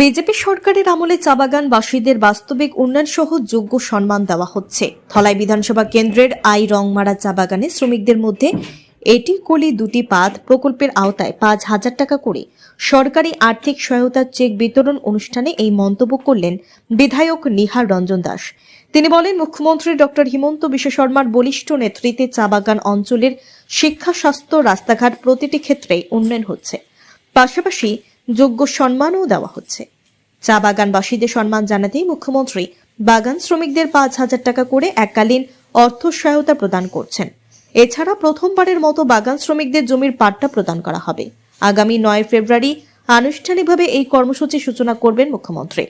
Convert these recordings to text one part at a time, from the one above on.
BJP সরকারের আমলে চা বাগানবাসীদের বাস্তবিক উন্নয়ন সহ যোগ্য সম্মান দেওয়া হচ্ছে। ধলাই বিধানসভা কেন্দ্রের আই রংমারা চা বাগানে শ্রমিকদের মধ্যে এটি কলি দুটি পাত প্রকল্পের আওতায় পাঁচ হাজার টাকা করে সরকারি আর্থিক সহায়তার চেক বিতরণ অনুষ্ঠানে এই মন্তব্য করলেন বিধায়ক নিহার রঞ্জন দাস। তিনি বলেন, মুখ্যমন্ত্রী ডক্টর হিমন্ত বিশ্ব শর্মার বলিষ্ঠ নেতৃত্বে চা বাগান অঞ্চলের শিক্ষা, স্বাস্থ্য, রাস্তাঘাট প্রতিটি ক্ষেত্রে উন্নয়ন হচ্ছে। পাশাপাশি যোগ্য সম্মানও দেওয়া হচ্ছে। চা বাগানবাসীদের সম্মান জানাতেই মুখ্যমন্ত্রী বাগান শ্রমিকদের পাঁচ হাজার টাকা করে এককালীন অর্থ সহায়তা প্রদান করছেন। এছাড়া প্রথমবারের মতো বাগান শ্রমিকদের জমির পাট্টা প্রদান করা হবে। আগামী নয় ফেব্রুয়ারি আনুষ্ঠানিকভাবে এই কর্মসূচির সূচনা করবেন মুখ্যমন্ত্রী।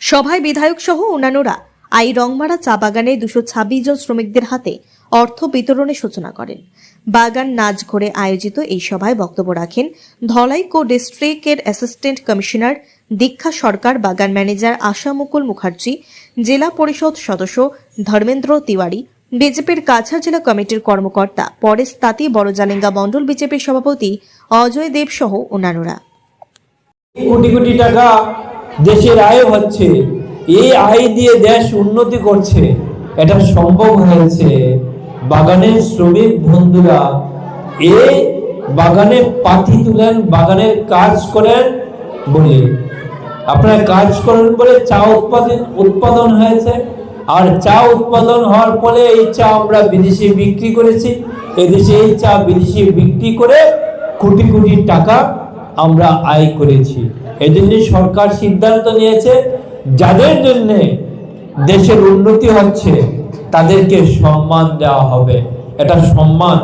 সভায় বিধায়ক সহ অন্যান্যরা আই রংমারা চা বাগানে দুশো ছাব্বিশ জন শ্রমিকদের হাতে অর্থ বিতরণের সূচনা করেন। বাগান নাচ ঘরে আয়োজিত এই সভায় বক্তব্য রাখেন ধলাই কো ডিস্ট্রিক্টের অ্যাসিস্ট্যান্ট কমিশনার দীক্ষা সরকার, বাগান ম্যানেজার আশা মুকুল মুখার্জি, জেলা পরিষদ সদস্য ধর্মেন্দ্র তিওয়ারি, বিজেপির কাছাড় জেলা কমিটির কর্মকর্তা পরেশ তাঁতি বড়জালেঙ্গা মণ্ডল বিজেপির সভাপতি অজয় দেব সহ অন্যান্যরা। কোটি কোটি টাকা দেশের আয় হচ্ছে। এই আয় দিয়ে দেশ উন্নতি করছে। এটা সম্ভব হয়েছে। বাগানের শ্রমিক বন্ধুরা এই বাগানে পাতি তুলেন, বাগানের কাজ করেন বলে। আপনারা কাজ করেন বলে চা উৎপাদন উৎপাদন হয়েছে। আর চা উৎপাদন হওয়ার ফলে এই চা আমরা বিদেশে বিক্রি করেছি। এদেশে এই চা বিদেশে বিক্রি করে কোটি কোটি টাকা আমরা আয় করেছি। এই জন্য সরকার সিদ্ধান্ত নিয়েছে, যাদের জন্যে দেশের উন্নতি হচ্ছে তাদেরকে সম্মান দেওয়া হবে। এটা সম্মান,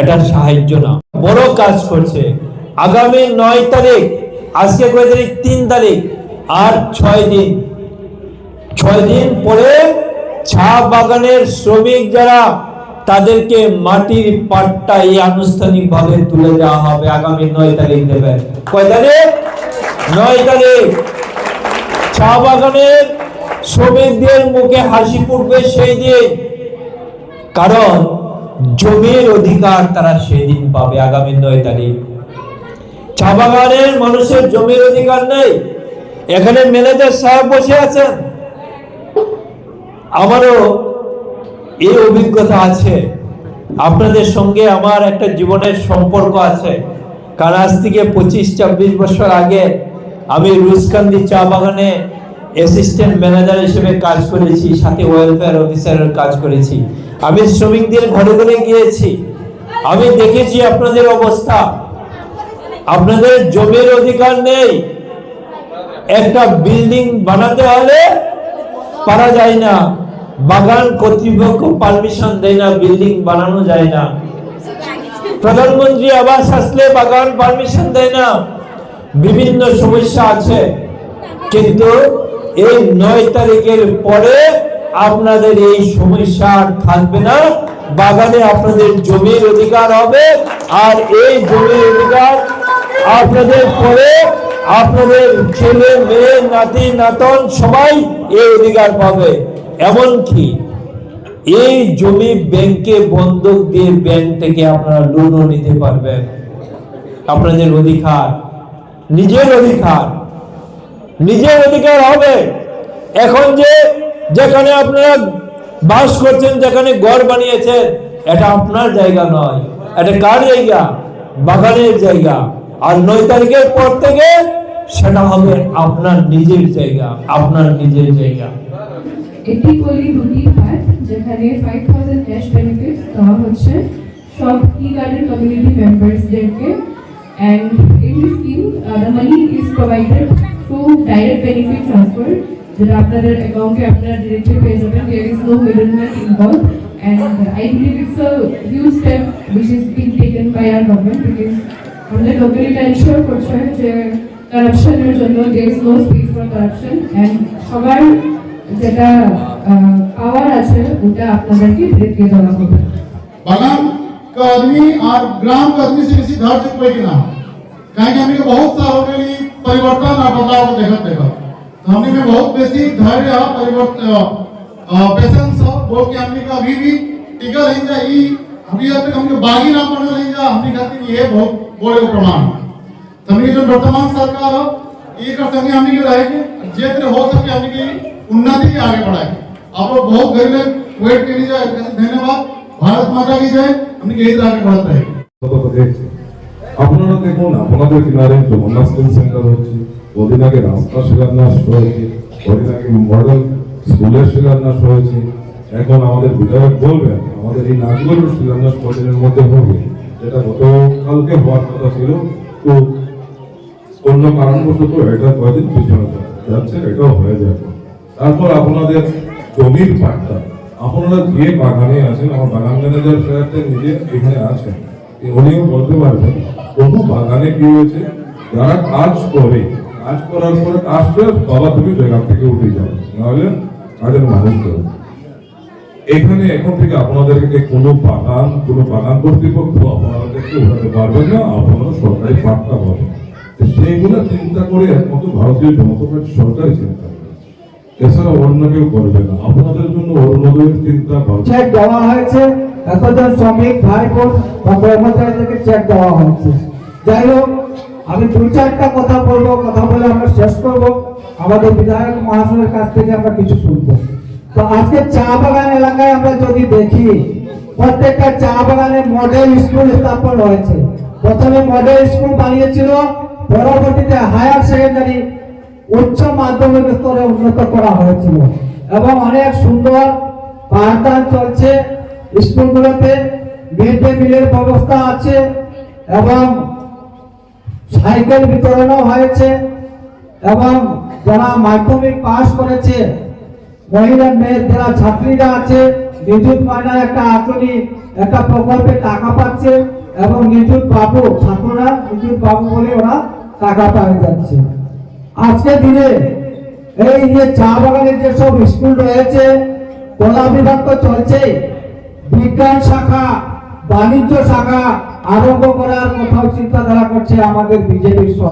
এটা সাহায্য না। বড় কাজ করছে। আগামী নয় তারিখ, আজকে কয় তারিখ? তিন তারিখ। আর ছয় দিন। ছয় দিন পরে চা বাগানের শ্রমিক যারা, তাদেরকে মাটির পাট্টা এই আনুষ্ঠানিক ভাবে তুলে দেওয়া হবে। আগামী নয় তারিখ দেবেন কয় তারিখ? নয় তারিখ। চা বাগানের শ্রমিকদের মুখে হাসি ফুটবে সেই দিন। কারণ জমির অধিকার তারা সেদিন পাবে আগামী নয় তারিখ। চা বাগানের মানুষের জমির অধিকার নেই। এখানে ম্যানেজার সাহেব বসে আছেন। আমারও এই অভিজ্ঞতা আছে। আপনাদের সঙ্গে আমার একটা জীবনের সম্পর্ক আছে। কারণ আজ থেকে পঁচিশ, ছাব্বিশ বছর আগে আমি রুসকান্দি চা বাগানে অ্যাসিস্ট্যান্ট ম্যানেজার হিসেবে কাজ করেছি, সাথে ওয়েলফেয়ার অফিসারের কাজ করেছি। আমি শ্রমিকদের ঘরে ঘরে গিয়েছি। আমি দেখেছি আপনাদের অবস্থা। আপনাদের জমির অধিকার নেই। একটা বিল্ডিং বানাতে হলে পারা যায় না। বাগান কর্তৃপক্ষ পারমিশন দেয় না বিল্ডিং বানানো যায় না। প্রধানমন্ত্রী আবাস আসলে বাগান পারমিশন দেয় না। বিভিন্ন সমস্যা আছে। কিন্তু এই নয় তারিখের পরে আপনাদের এই সমস্যা থাকবে না। বাগানে আপনাদের জমির অধিকার হবে আর এই জমির অধিকার আপনাদের পরে আপনাদের ছেলে, মেয়ে, নাতি, নাতন সবাই এই অধিকার পাবে। এমনকি এই জমি ব্যাংকে বন্ধক দিয়ে ব্যাংক থেকে আপনারা লোনও নিতে পারবেন। আপনাদের অধিকার, নিজের অধিকার। নিজের অধিকার হবে। এখন যে, যেখানে আপনারা বাস করছেন, যেখানে ঘর বানিয়েছেন, এটা আপনার জায়গা নয়। এটা কার জায়গা? বাগানের জায়গা। আর নয় তারিখের পর থেকে সেটা হবে আপনার নিজের জায়গা, আপনার নিজের জায়গা। এটি কলি দুটি পার্ট যেখানে ফাইভ থাউজেন্ড ক্যাশ বেনিফিট দেওয়া হচ্ছে। সব tea garden community মেম্বার্সদেরকে and in scheme the money is provided two direct benefit transfer যেটা আপনাদের অ্যাকাউন্টে আপনারা ডিরেক্টলি পেয়ে যাবেন there is no middleman involve and I believe it's a huge step which is being taken by our government because আমাদের লোকালিটা ensure করছে যে কারাপশনের জন্য there is no space for corruption and সবার যেটা পাওয়ার আছে ওটা আপনাদেরকে ডিরেক্টলি দেওয়া হবে बगान का आदमी और ग्राम का आदमी से किसी धैर्य कोई की ना कहीं हमने के बहुत साल हो गई परिवर्तन आ बदलाव देखत देखत हमने में बहुत बेसी धैर्य हाँ, परिवर्तन पेशेंस बहुत के हमने का अभी भी टिकल है जा ई हमने अब तक हमने बागी ना पड़ल है जा हमने खातिर ये बहुत बड़े प्रमाण तो हमने जो वर्तमान सरकार, ये कर संगे हमने के रहे के जेत्र हो सके, हमने की उन्नति के आगे बढ़ाए। आप लोग बहुत घर में वेट के लिए धन्यवाद। भारत माता की जय। हमने यही आगे बढ़ते रहेंगे আপনারা দেখুন, আপনাদের কিনারে জগন্নাথ সেন্টার হচ্ছে। কদিন আগে রাস্তা শিলান্যাস হয়েছে, কদিন আগে মডেল স্কুলের শিলান্যাস হয়েছে। এখন আমাদের বিধায়ক বলবেন, আমাদের এই নাচগুলোর শিলান্যাস কদিনের মধ্যে হবে? যেটা গতকালকে হওয়ার কথা ছিল। তো অন্য কারণবশত এটা কয়দিন পিছনে যাচ্ছে, এটাও হয়ে যাবে। তারপর আপনাদের জমির পাট্টা। আপনারা যে বাগানে আছেন, আমার বাগান ম্যানেজার সাহেবটা নিজে এখানে আছেন। উনিও বলতে পারবেন বহু বাগানে কি হয়েছে? যারা কাজ করে, কাজ করার পরে কাজ বাবা তুমি জায়গা থেকে উঠে যাও, নাহলে কাজের মানুষ দেবে এখানে এখন থেকে আপনাদেরকে কোনো বাগান কোনো বাগান কর্তৃপক্ষ আপনাদেরকে উঠাতে পারবেন না, আপনারা সরকারি পাট্টা পাবেন সেইগুলো চিন্তা করে একমাত্র ভারতীয় জনতা পার্টি সরকারি চিন্তা করে। এছাড়া অন্য কেউ করবে না। আপনাদের জন্য অরুণোদয়ের চিন্তা ভারত হয়েছে এতজন শ্রমিক, ভাই, বোন বা কর্মচারীদেরকে চেক দেওয়া হয়েছে। যাই হোক, আমি দু চারটা কথা বলব, কথা বলে আমরা শেষ করব। আমাদের বিধায়ক মহাশয়ের কাছ থেকে আমরা কিছু শুনব। তো আজকে চা বাগান এলাকায় আমরা যদি দেখি, প্রত্যেকটা চা বাগানে মডেল স্কুল স্থাপন হয়েছে। প্রথমে মডেল স্কুল বানিয়েছিল, পরবর্তীতে হায়ার সেকেন্ডারি উচ্চ মাধ্যমিক স্তরে উন্নত করা হয়েছিল। এবং অনেক সুন্দর পাঠদান চলছে। স্কুলগুলোতে মিড ডে মিলের ব্যবস্থা আছে এবং সাইকেল বিতরণও হয়েছে এবং যারা মাধ্যমিক পাস করেছে, মহিলা মেয়ে যারা ছাত্রীরা আছে, নিযুত মাইনার একটা আসনি একটা প্রকল্পে টাকা পাচ্ছে এবং নিযুত বাবু, ছাত্ররা নিযুত বাবু বলে ওরা টাকা পাওয়া যাচ্ছে। আজকের দিনে এই যে চা বাগানের যেসব স্কুল রয়েছে কলা বিভাগ তো চলছেই। বিজ্ঞান শাখা বাণিজ্য শাখা আরম্ভ করার কোথাও চিন্তাধারা করছে আমাদের বিজেপির সরকার।